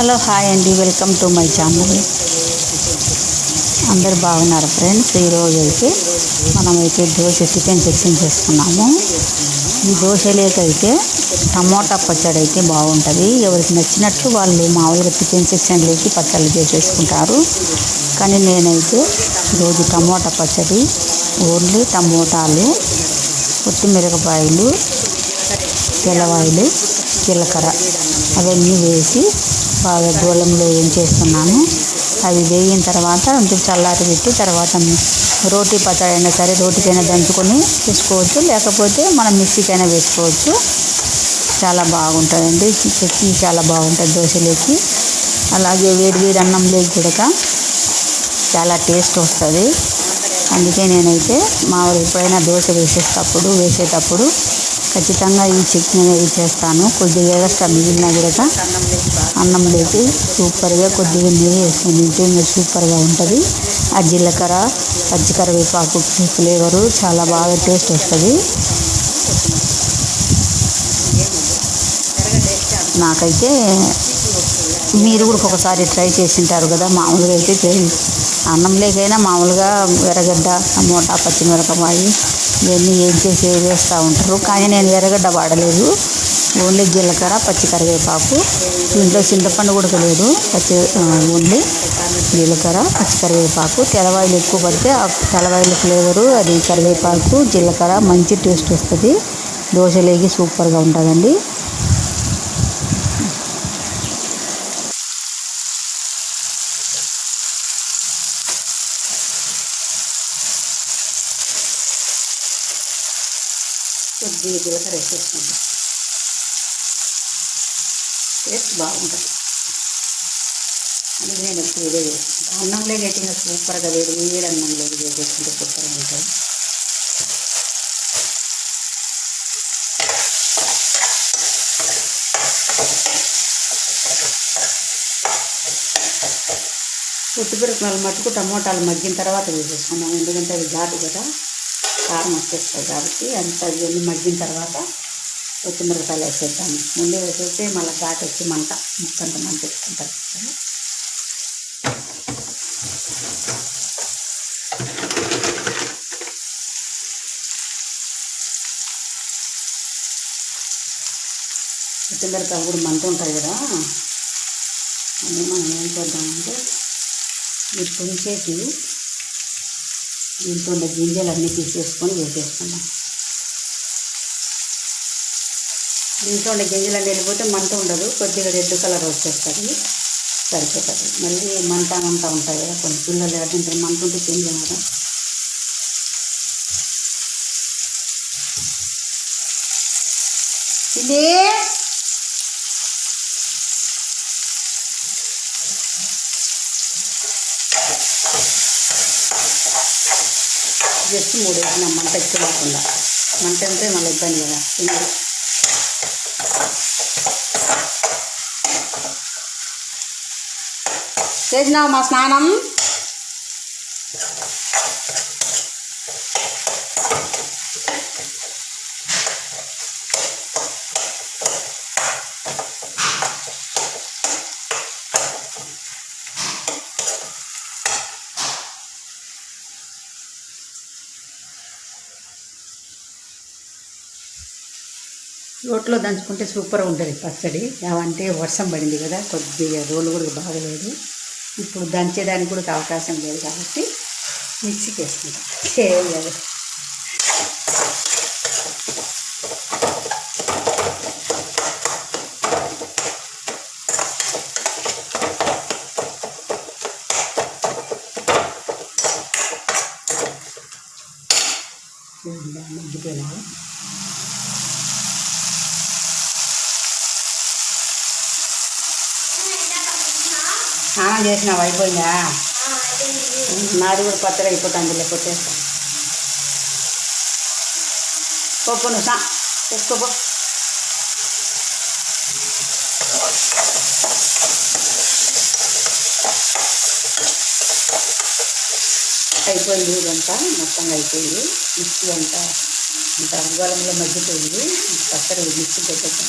Hello hi అండి. Welcome to my channel. అందరు బాగున్నారు ఫ్రెండ్స్? ఈరోజు అయితే మనమైతే దోశ చికెన్ సెక్షన్ చేసుకున్నాము. ఈ దోశలేకైతే టమోటా పచ్చడి అయితే బాగుంటుంది. ఎవరికి నచ్చినట్లు వాళ్ళు మామూలుగా టిఫిన్ సెక్షన్లోకి పచ్చళ్ళు చేసేసుకుంటారు. కానీ నేనైతే ఈరోజు టమోటా పచ్చడి ఓన్లీ టమోటాలు కొత్తిమిరపకాయలు తెల్లవాయలు జీలకర్ర అవన్నీ వేసి బాగా గోళంలో ఏం చేస్తున్నాను? అవి వేగిన తర్వాత కొంచెం చల్లారి పెట్టి తర్వాత రోటీ పచ్చడి అయినా సరే రోటీకైనా దంచుకొని వేసుకోవచ్చు. లేకపోతే మనం మిక్సీకైనా వేసుకోవచ్చు. చాలా బాగుంటుందండి. చట్నీ చాలా బాగుంటుంది దోశలోకి. అలాగే వేడి వేడి అన్నంలోకి కూడా చాలా టేస్ట్ వస్తుంది. అందుకే నేనైతే మామూలు ఎప్పుడైనా దోశ వేసేటప్పుడు వేసేటప్పుడు ఖచ్చితంగా ఈ చట్నీ అనేది చేస్తాను. కొద్దిగా ఎక్స్ట్రా మిగిలిన కూడా అన్నంలోకి సూపర్గా కొద్దిగా నెయ్యి వేసుకొని తింటే ఇంకా సూపర్గా ఉంటుంది. ఆ జీలకర్ర పచ్చికరివేపాకు ఫ్లేవరు చాలా బాగా టేస్ట్ వస్తుంది. నాకైతే మీరు కూడా ఒకసారి ట్రై చేసింటారు కదా మామూలుగా అయితే అన్నం లేకైనా మామూలుగా ఎర్రగడ్డ టమోటా పచ్చిమిరపకాయ ఇవన్నీ ఏం చేసి వేస్తూ ఉంటారు. కానీ నేను ఎర్రగడ్డ వాడలేదు. ఓన్లీ జీలకర్ర పచ్చి కరివేపాకు. దీంట్లో చింతపండు కూడా లేదు పచ్చి ఓన్లీ జీలకర్ర పచ్చి కరివేపాకు. తెల్లవాయిలు ఎక్కువ పడితే ఆ తెల్లవాయిల ఫ్లేవరు అది కరివేపాకు జీలకర్ర మంచి టేస్ట్ వస్తుంది. దోశలేగి సూపర్గా ఉంటుందండి. దీని జీలకర్ర వేసేసుకుంటాం టేస్ట్ బాగుంటుంది. అందుకే నేను ఎక్కువ ఇదే చేసుకుంటాను అన్నంలో అయితే సూపర్గా వేడి వేడి అన్నంలో చేసుకుంటే సూపర్గా ఉంటుంది. ఉత్తిపిరపకాయలు మట్టుకు టమోటాలు మగ్గిన తర్వాత వేసేసుకున్నాం ఎందుకంటే అవి ఘాటు కదా. కారం వచ్చేస్తుంది కాబట్టి అంత ఇవన్నీ మగ్గిన తర్వాత కొత్తిమిరపకాయలు వేసేద్దాము. ముందే వేసేస్తే మళ్ళీ ఘాట్ వచ్చి మంట ముక్కంత మంట ఎక్కుంటుంది కదా. కొత్తిమిరపకాయలు కూడా మంట ఉంటాయి కదా. అని మనం ఏం చేద్దామంటే ఈ పుంచేసి దీంట్లో ఉన్న గింజలు అన్నీ తీసేసుకొని వేసేసుకుందాం దీంట్లో ఉన్న గింజలు అన్నీ వెళ్ళిపోతే మంట ఉండదు కొద్దిగా రెడ్ కలర్ వచ్చేస్తుంది సరిపోతుంది. మళ్ళీ మంట మంట ఉంటాయి కదా కొన్ని పిల్లలు తింటారు మంట ఉంటే తినలేము కదా. ఇదే జస్ట్ మూడు వేసినాం మంట ఎక్కువ కాకుండా మంట అంటే మళ్ళీ ఇబ్బంది కదా. తినరు చేసినావు మా స్నానం? రోట్లో దంచుకుంటే సూపర్ ఉంటుంది పచ్చడి. అవంటే వర్షం పడింది కదా కొద్దిగా రోలు కూడా బాగలేదు. ఇప్పుడు దంచేదానికి కూడా అవకాశం లేదు కాబట్టి మిక్సీకి వేసుకుంటాం. చేయలేదు చేసినావు అయిపోయిందా? నాది కూడా పచ్చడి అయిపోతుంది లేకపోతే పప్పు నువ్వు సా తెచ్చుకోపో అయిపోయింది ఇదంతా మొత్తంగా అయిపోయింది. మిక్సీ అంతా అంత రంగోళంలో మగ్గిపోయింది. పచ్చడి మిక్సీ పెట్టేద్దాం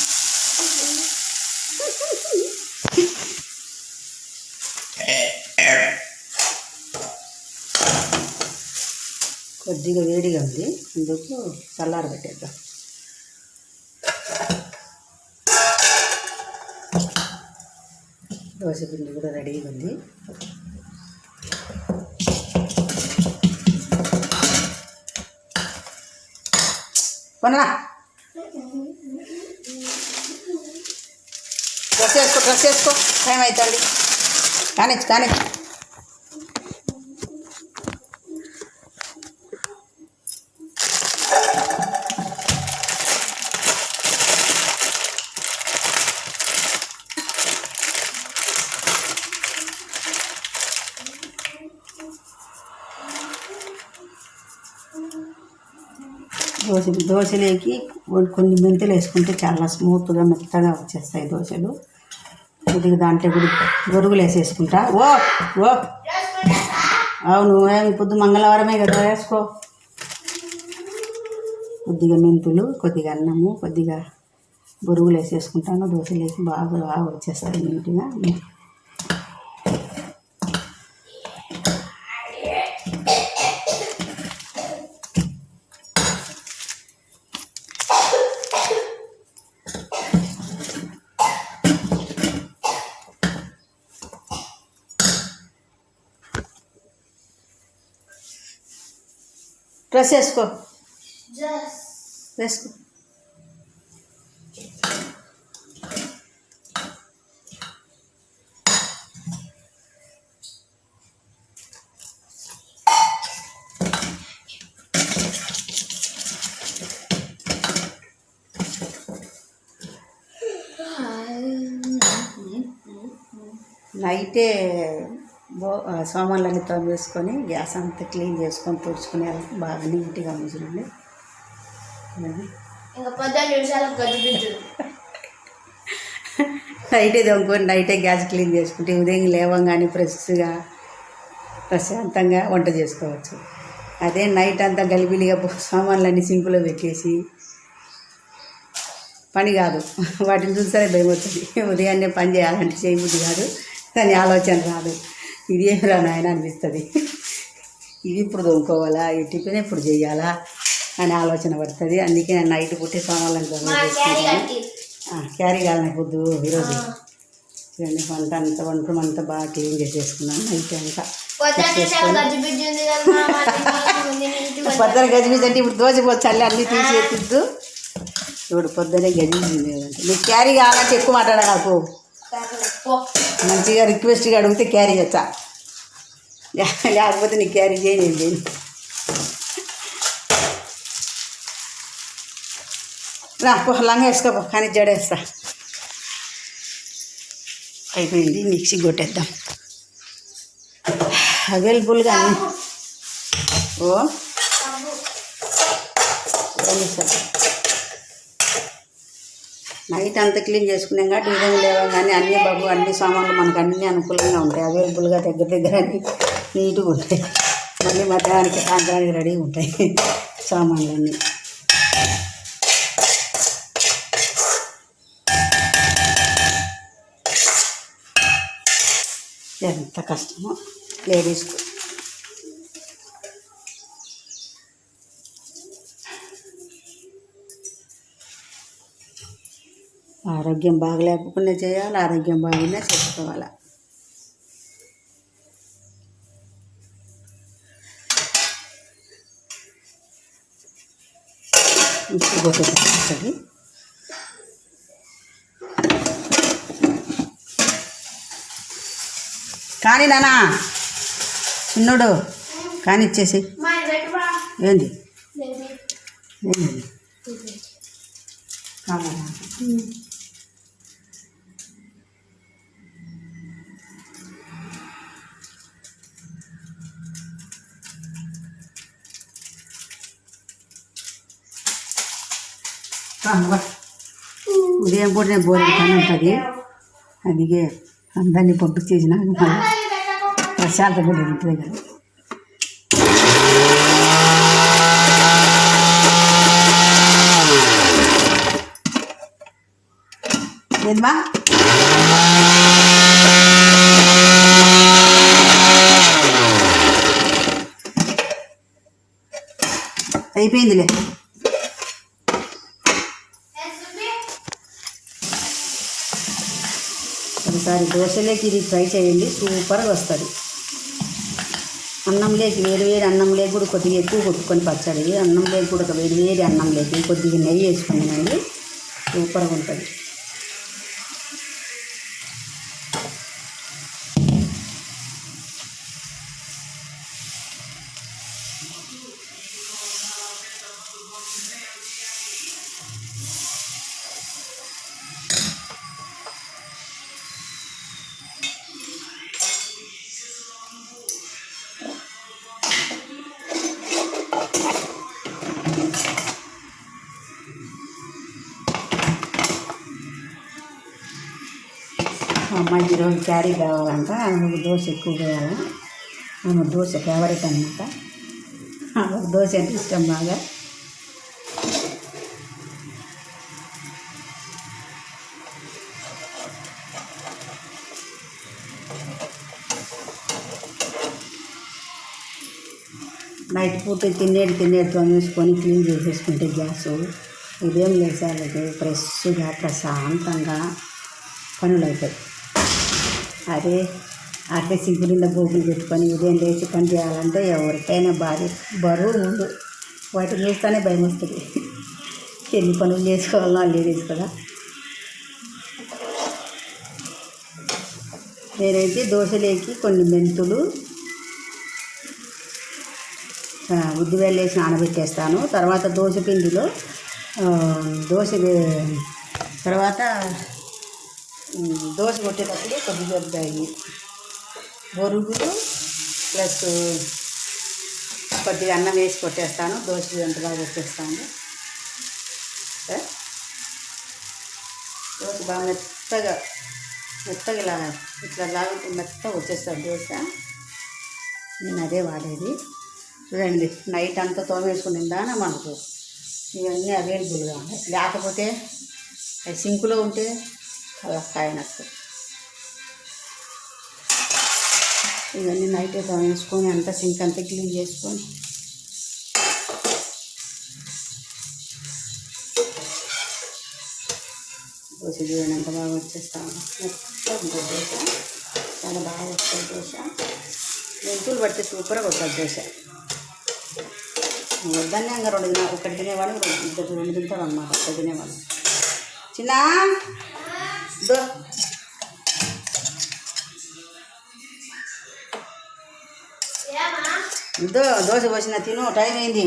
కొద్దిగా వేడిగా ఉంది. అందుకు చల్లార పెట్టేద్దాం. దోశ పిండి కూడా రెడీగా ఉంది. కొనరా డ్రెస్ వేసుకో డ్రెస్ వేసుకో. టైం అవుతుంది కానిచ్చు కానిచ్చు దోశ దోశలేకి కొన్ని మెంతులు వేసుకుంటే చాలా స్మూత్గా మెత్తగా వచ్చేస్తాయి దోశలు. కొద్దిగా దాంట్లో కూడా గొరుగులు వేసేసుకుంటా ఓ ఓ. అవును ఏమి పొద్దు మంగళవారమే కదా వేసుకో. కొద్దిగా మెంతులు కొద్దిగా అన్నము కొద్దిగా బొరుగులు వేసేసుకుంటాను దోశలేకి బాగా బాగా వచ్చేస్తాయి నీట్గా. డ్రెస్ వేసుకో వేసుకో నైటే బో సామాన్లన్నీ తోమేసుకొని గ్యాస్ అంతా క్లీన్ చేసుకొని తుడుచుకుని బాగా నీట్గా ఉంచండి ఇంకా నిమిషాలకు గడిపించదు నైటే దొంగకొని నైటే గ్యాస్ క్లీన్ చేసుకుంటే ఉదయం లేవంగానే ఫ్రెష్గా ప్రశాంతంగా వంట చేసుకోవచ్చు. అదే నైట్ అంతా గలిబిలిగా సామాన్లన్నీ సింకులో పెట్టేసి పని కాదు. వాటిని చూస్తే భయం వస్తుంది ఉదయాన్నే పని చేయాలంటే చేయబుద్ధి కాదు. దాని ఆలోచన రాదు. ఇది ఏమిరా నాయన అనిపిస్తుంది. ఇది ఇప్పుడు దొంగకోవాలా? ఈ టిఫిన్ ఎప్పుడు చేయాలా? అని ఆలోచన పడుతుంది. అందుకే నేను నైట్ పుట్టి సామాన్లను క్యారీ కావాలి పొద్దు ఈరోజు. చూడండి వంట అంతా వంట అంతా బాగా క్లీన్ చేసేసుకున్నాను నైట్ అంతా కదా పొద్దున గజిబిజి అంటే ఇప్పుడు పోతే చల్లి అన్నీ తీసేసిద్దు ఇప్పుడు పొద్దునే గజిబిజి లేదంటే. నీకు క్యారీ కావాలంటే ఎక్కువ మాట్లాడ నాకు మంచిగా రిక్వెస్ట్గా అడిగితే క్యారీ చేస్తా. లేకపోతే నీకు క్యారీ చేయలేదు నాకు రా లంగా వేసుకోపో కానీ జడేస్తా అయిపోయింది మిక్సీ కొట్టేద్దాం. అవైలబుల్గా అన్ని ఓ సార్. నైట్ అంతా క్లీన్ చేసుకున్నాం కాబట్టి ఉదయం లేవా కానీ అన్ని బాబు అన్ని సామాన్లు మనకు అన్ని అనుకూలంగా ఉంటాయి. అవైలబుల్గా దగ్గర దగ్గర అన్ని నీట్గా ఉంటాయి. మళ్ళీ మధ్యాహ్నానికి సాయంత్రానికి రెడీగా ఉంటాయి సామాన్లు అన్నీ ఎంత కష్టమో లేడీస్కు. ఆరోగ్యం బాగలేకపోకుండా చేయాలి ఆరోగ్యం బాగున్నా చేసుకోవాలి. కొట్టేది కానీ నానా చిన్నోడు కానీ ఇచ్చేసి. ఏంది? ఏంది? కావాలా ఉదయం కూడా నేను భోజనం పని ఉంటుంది. అందుకే అందరినీ పంపించేసిన ప్రశాంత కూడా ఉంటుంది కదా ఏంటమ్మా అయిపోయిందిలే. ఒకసారి దోశలోకి ఇది ట్రై చేయండి. సూపర్గా వస్తుంది. అన్నం అన్నంలోకి వేడి వేడి లేక కూడా కొద్దిగా ఎక్కువ కొట్టుకొని పచ్చడి. అన్నం లేక కూడా ఒక వేడి వేడి అన్నంలోకి కొద్దిగా నెయ్యి వేసుకొని సూపర్గా ఉంటుంది. క్యారీ కావాలంట. ఆమెకు దోశ ఎక్కువ వేయాలి? ఆమె దోశ ఫేవరెట్ అనమాట ఆమెకు దోశ అంటే ఇష్టం బాగా. నైట్ పూట తినేది తినేది చూసుకొని క్లీన్ చేసేసుకుంటే గ్యాస్. ఉదయం లేచాలంటే ఫ్రెష్గా ప్రశాంతంగా పనులు అవుతాయి అదే అట్లే సింకు నిండా గోపులు పెట్టుకొని ఉదయం లేచి పని చేయాలంటే ఎవరికైనా భారీ బరువు ముందు వాటిని చూస్తేనే భయం వస్తుంది. ఎన్ని పనులు చేసుకోవాలో లేడీస్ కదా. నేనైతే దోశలేకి కొన్ని మెంతులు ఆ, ఉద్దివేలు వేసి నానబెట్టేస్తాను. తర్వాత దోశ పిండిలో దోశ తర్వాత దోశ కొట్టేటప్పుడు కొద్దిగా ఉంటాయి బొరుగులు ప్లస్ కొద్దిగా అన్నం వేసి కొట్టేస్తాను. దోశ ఎంత బాగా కొట్టేస్తాను దోశ బాగా మెత్తగా మెత్తగా ఇలా ఇట్లా లాగుతూ మెత్తగా వచ్చేస్తాను దోశ. నేను అదే వాడేది. చూడండి నైట్ అంతా తోమేసుకునిందానా మనకు? ఇవన్నీ అవైలబుల్గా ఉన్నాయి. లేకపోతే సింకులో ఉంటే కలక్కాయనట్టు ఇవన్నీ నైట్ తోమేసుకొని అంతా సింక్ అంతా క్లీన్ చేసుకొని. దోశ చూడండి ఎంత బాగా వచ్చేస్తాము మెత్తగా దోశ చాలా బాగా వస్తుంది దోశ. మెంతులు పడితే సూపర్గా వస్తుంది దోశ. వద్దనే ఇంకా రెండు తిన ఒకటి తినేవాడు రెండు ఇద్దరు రెండు తింటాడు అన్నమాట ఒకటి తినేవాడు చిన్న! దో దో దోశ పోసిన తిను టైం అయింది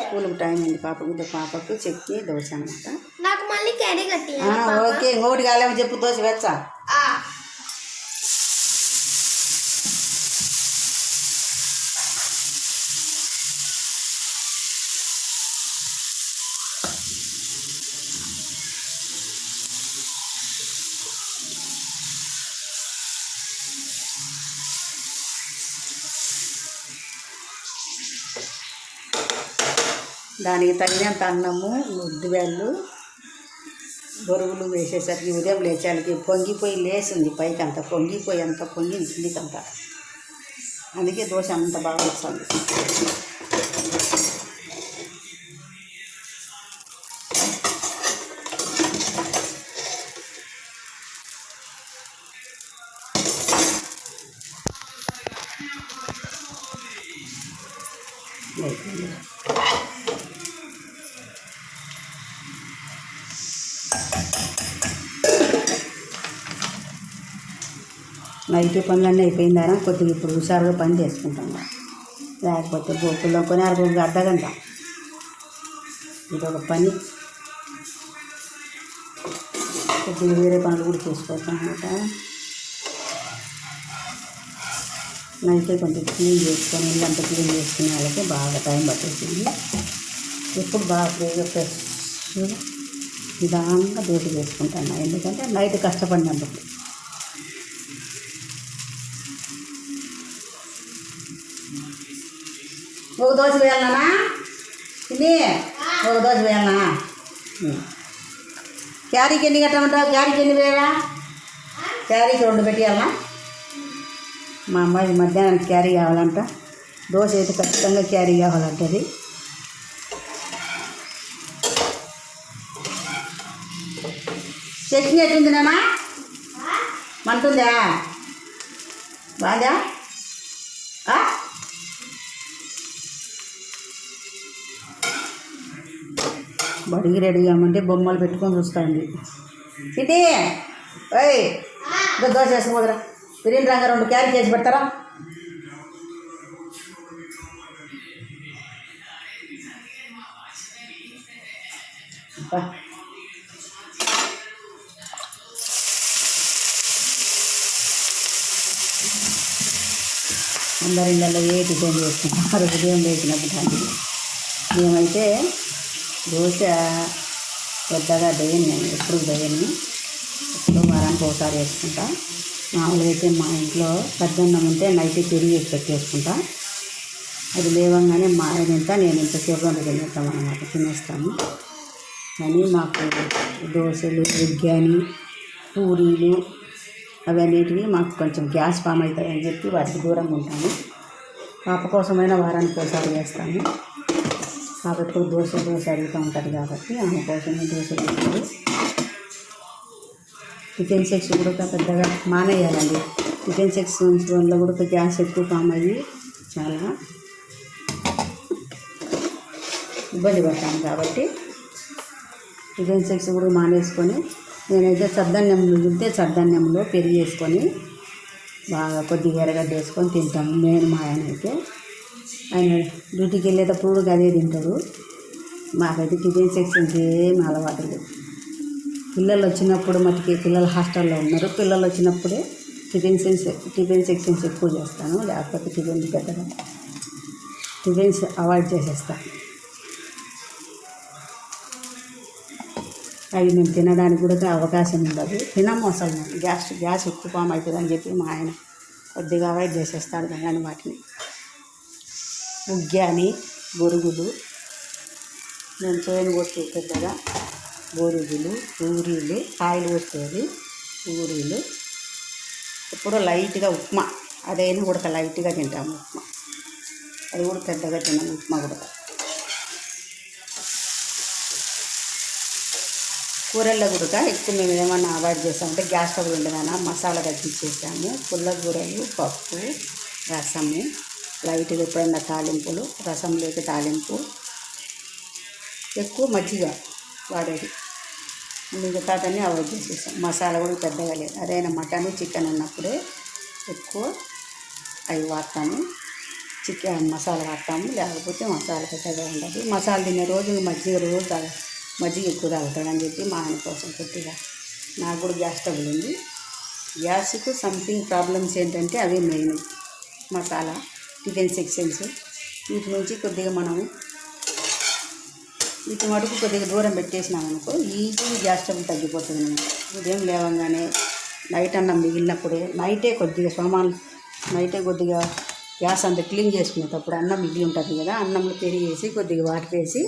స్కూల్కి టైం అయింది పాపకు ఇద్దరు పాపకు చట్నీ దోశ అనమాట నాకు మళ్ళీ క్యారీ కట్టి ఓకే ఇంకోటి కాలేమో చెప్పు దోశ వెచ్చా దానికి తగినంత అన్నము ఉద్దివేళ్ళు బొరుగులు వేసేసరికి ఉదయం లేచాలకి పొంగిపోయి లేచింది పైకి అంత పొంగిపోయి అంత పొంగింది కిందికంత. అందుకే దోశ అంత బాగా వస్తుంది. నైట్ పనులన్నీ అయిపోయిందారా? కొద్దిగా ఇప్పుడు హుషారుగా పని చేసుకుంటాను. లేకపోతే గోపుల్లో కొని అరగొక అర్ధ గంట ఇది ఒక పని. కొద్దిగా వేరే పనులు కూడా చేసుకోవచ్చు అనమాట నైతే కొంచెం క్లీన్ చేసుకొని ఇల్లంతా క్లీన్ చేసుకునే వాళ్ళకి బాగా టైం పట్టేసింది. ఎప్పుడు బాగా ఫ్రీగా ఫ్రెష్ నిదానంగా డ్యూటీ చేసుకుంటాను. ఎందుకంటే నైట్ కష్టపడినందుకు. నువ్వు దోశ వేయాలనా తిని ఒక దోశ వేయాలనా క్యారీకి ఎన్ని కట్టమంటావు? క్యారీకి ఎన్ని వేయాలా? క్యారీకి రెండు పెట్టేయాలనా? మా అమ్మాయి మధ్యాహ్నం క్యారీ కావాలంట. దోశ అయితే ఖచ్చితంగా క్యారీ కావాలంటది. చట్నీ ఎట్టుంది నానా మంటుందా? బాగా? బడికి రెడీ కామంటే బొమ్మలు పెట్టుకొని చూస్తాండి సిటీ ఏయ్ ఇదో దోశ వేసుకుని పోదురా. బిర్యానీ రంగా రెండు క్యారీ చేసి పెడతారా? అందరి ఇళ్ళల్లో ఏ టిఫిన్ చేసుకుంటారు ఉదయం వేసినప్పుడు మేమైతే దోశ పెద్దగా వేయను నేను ఎప్పుడు వేయను ఎప్పుడు వారానికి ఒకసారి వేసుకుంటా. మామూలుగా అయితే మా ఇంట్లో పెద్దన్నం ఉంటే నైట్ పెరిగి పెట్టేసుకుంటా. అది లేవంగానే మా ఆయన ఇంత నేను ఇంతసేపు అందుకు తినేస్తాం అన్నమాట తినేస్తాము. కానీ మాకు దోశలు బిర్యానీ పూరీలు అవన్నిటివి మాకు కొంచెం గ్యాస్ ఫామ్ అవుతాయని చెప్పి వాటికి దూరంగా ఉంటాము. పాప కోసమైనా వారానికి ఒకసారి వేస్తాము. పాప ఎప్పుడు దోశ దోశ అడుగుతూ ఉంటుంది కాబట్టి ఆమె కోసమే దోశ చేసింది టిఫిన్ సెక్స్ కూడా పెద్దగా మానేయాలండి. చికెన్ సెక్స్ వల్ల కూడా గ్యాస్ ఎక్కువ ఫామ్ అయ్యి చాలా ఇబ్బంది పడతాను కాబట్టి చికెన్ సెక్స్ కూడా మానేసుకొని నేనైతే సర్ధాన్యం తింటే సర్ధాన్యంలో పెరిగి వేసుకొని బాగా కొద్దిగా ఎరగడ్డ వేసుకొని తింటాము. నేను మా ఆయన అయితే. ఆయన డ్యూటీకి వెళ్ళేటప్పుడు అదే తింటాడు. మాకైతే టిఫిన్ సెక్షన్ ఏం అలవాటు లేదు. పిల్లలు వచ్చినప్పుడు మటుకి పిల్లలు హాస్టల్లో ఉన్నారు. పిల్లలు వచ్చినప్పుడే టిఫిన్ సెన్స్ టిఫిన్ సెక్షన్స్ ఎక్కువ చేస్తాను. లేకపోతే టిఫిన్ పెద్దగా టిఫిన్స్ అవాయిడ్ చేసేస్తాను అవి మేము తినడానికి కూడా అవకాశం ఉండదు. తినము అసలు. గ్యాస్ గ్యాస్ ఎక్కువ ఫామ్ అవుతుందని చెప్పి మా ఆయన కొద్దిగా అవాయిడ్ చేసేస్తాడు. కానీ వాటిని ఉగ్గాని బొరుగులు నేను చేయని కొట్టి పెద్దగా బొరుగులు పూరీలు ఆయిల్ పోసేది పూరీలు. ఇప్పుడు లైట్గా ఉప్మా అదైనా ఉడక లైట్గా తింటాము ఉప్మా. అది కూడా పెద్దగా తిన్నాము ఉప్మా కూడా. కూరల్లో కూడా ఎక్కువ మేము ఏమన్నా అవాయిడ్ చేస్తామంటే గ్యాస్ స్టవ్ ఉండగానే మసాలా తగ్గించేసాము పుల్ల కూరలు పప్పు రసము. లైట్గా పడిన తాలింపులు రసం తాలింపు. ఎక్కువ మజ్జిగ వాడేది. ఇంకా తాతని అవాయిడ్ చేసేసాం మసాలా కూడా పెద్దగా లేదు. అదైనా మటన్ చికెన్ ఉన్నప్పుడే ఎక్కువ అవి వాడతాము. చికెన్ మసాలా వాడతాము. లేకపోతే మసాలా పెద్దగా ఉండదు. మసాలా తినే రోజు మజ్జిగ రోజు తాగ మజ్జిగ ఎక్కువ తాగుతాడని చెప్పి మా ఆయన కోసం కొద్దిగా నాకు కూడా గ్యాస్ ట్రబుల్ ఉంది. గ్యాస్కు సంథింగ్ ప్రాబ్లమ్స్ ఏంటంటే అవి మెయిన్ మసాలా. Tiffin sections. వీటి నుంచి కొద్దిగా మనం వీటి మటుకు కొద్దిగా దూరం పెట్టేసినాం అనుకో ఈజీగా గ్యాస్ ట్రబుల్ తగ్గిపోతుంది. మనకి ఉదయం లేవగానే నైట్ అన్నం మిగిలినప్పుడే నైటే కొద్దిగా సామాన్లు నైటే కొద్దిగా గ్యాస్ అంతా క్లీన్ చేసుకునేటప్పుడు అన్నం మిగిలి ఉంటుంది కదా అన్నంలో పెరిగేసి కొద్దిగా వాటర్ వేసి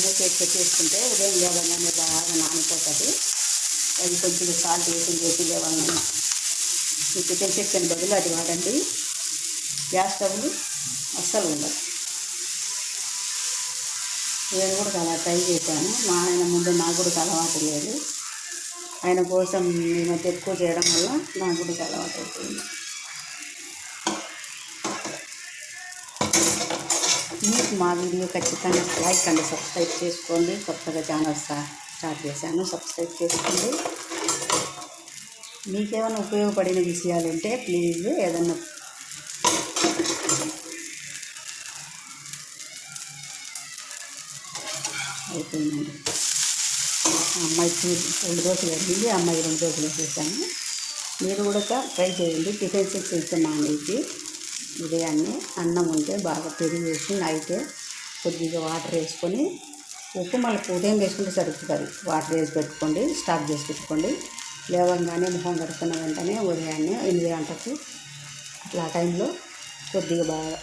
మూత పెట్టేసుకుంటే ఉదయం లేవగానే బాగా నానిపోతుంది. అది కొద్దిగా సాల్ట్ వేసి వేసి లేవగానే ఈ చికెన్ సెక్షన్ బదులు అది వాడండి. గ్యాస్ స్టవ్లు అస్సలు ఉండదు నేను కూడా అలా ట్రై చేశాను. మా ఆయన ముందు నాకు కూడా అలవాటు లేదు. ఆయన కోసం ఈ మధ్య ఎక్కువ చేయడం వల్ల నాకు కూడా అలవాటు అవుతుంది మీకు మా వీడియో ఖచ్చితంగా లైక్ అండి సబ్స్క్రైబ్ చేసుకోండి. కొత్తగా ఛానల్ స్టార్ట్ చేశాను సబ్స్క్రైబ్ చేసుకోండి. మీకేమైనా ఉపయోగపడిన విషయాలుంటే ప్లీజ్ ఏదన్నా అయిపోయిందండి. అమ్మాయికి రెండు దోశలు వెళ్ళింది అమ్మాయి రెండు దోశలు వేసేసాను. మీరు కూడా ట్రై చేయండి. టిఫిన్ సిక్స్ ఇస్తున్నాను ఇది ఉదయాన్నే అన్నం ఉంటే బాగా పెరుగు వేసి నైట్ కొద్దిగా వాటర్ వేసుకొని ఉప్పు మళ్ళీ ఉదయం వేసుకుంటే సరిపోతుంది. వాటర్ వేసి పెట్టుకోండి స్టాక్ చేసి పెట్టుకోండి. లేవగానే మొహం కడుక్కున్న వెంటనే ఉదయాన్నే ఎనిమిది గంటలకు అట్లా ఆ టైంలో కొద్దిగా బాగా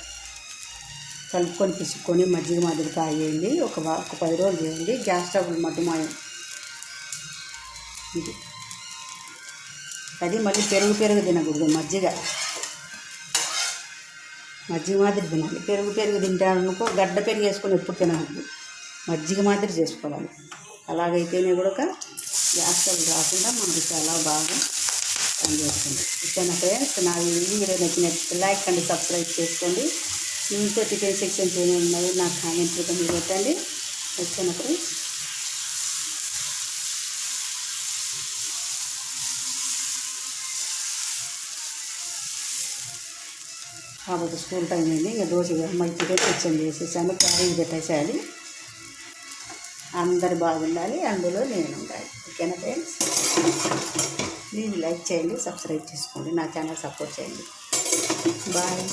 కలుపుకొని పిసుక్కొని మజ్జిగ మాదిరి తాగేయండి. ఒక ఒక పది రోజులు చేయండి. గ్యాస్ ట్రబుల్ మటుమాయం ఇది. అది మళ్ళీ పెరుగు పెరుగు తినకూడదు మజ్జిగ. మజ్జిగ మాదిరి తినాలి. పెరుగు పెరుగు తింటారనుకో గడ్డ పెరుగు వేసుకొని ఎప్పుడు తినకూడదు. మజ్జిగ మాదిరి చేసుకోవాలి. అలాగైతేనే కూడా గ్యాస్ అవి రాకుండా మనకు చాలా బాగా పనిచేస్తుంది ఓకేనా ఫ్రెండ్స్ నా ఈ వీడియో నచ్చినట్టు లైక్ అండి సబ్స్క్రైబ్ చేసుకోండి. ఇంకా టిఫిన్ సెక్షన్స్ ఏమేమి ఉన్నాయో నాకు కామెంట్ రూపంలో పెట్టండి. ఓకేనా ఫ్రెండ్స్ కాబట్టి స్కూల్ టైం అయింది. ఇక దోశ అమ్మాయి టిఫిన్ సెక్షన్ చేసేసాను. క్యారేజ్ పెట్టేసేయాలి. అందరు బాగుండాలి అందులో నేను ఉండాలి ఓకేనా ఫ్రెండ్స్? ప్లీజ్ లైక్ చేయండి సబ్స్క్రైబ్ చేసుకోండి నా ఛానల్ సపోర్ట్ చేయండి. బాయ్.